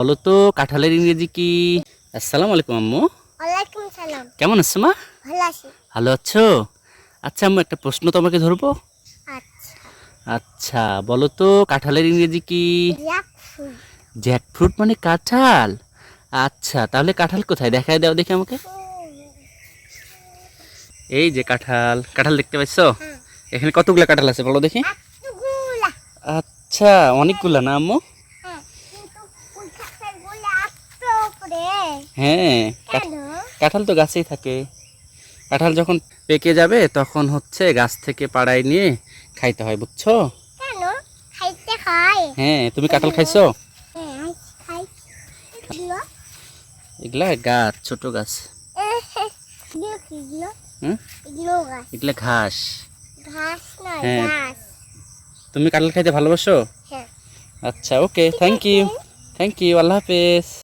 বলো তো কাঁঠালের ইংরেজি কি? আসসালামু আলাইকুম আম্মু। ওয়ালাইকুম সালাম। কেমন আছো মা? ভালো আছি। ভালো আছো? আচ্ছা আম্মু একটা প্রশ্ন তোমাকে ধরবো। আচ্ছা। আচ্ছা বলো তো কাঁঠালের ইংরেজি কি? জ্যাকফ্রুট। মানে কাঁঠাল? আচ্ছা তাহলে কাঁঠাল কোথায়? দেখায় দাও দেখি আমাকে। এই যে কাঁঠাল। কাঁঠাল দেখতে পাচ্ছো হ্যাঁ। এখানে কতগুলো কাঁঠাল আছে বলো দেখি। আচ্ছা অনেকগুলো না আম্মু? হ্যাঁ কাঁঠাল তো গাছেই থাকে। কাঁঠাল যখন পেকে যাবে তখন হচ্ছে গাছ থেকে পাড়ায় নিয়ে খাইতে হয় বুঝছ? হ্যাঁ। তুমি কাঁঠাল খাইছো? হ্যাঁ এগুলো? গাছ ছোট গাছ। এগুলো ঘাস। হ্যাঁ। তুমি কাঁঠাল খাইতে ভালোবাসো? হ্যাঁ। আচ্ছা okay thank you thank you আল্লাহ হাফেজ।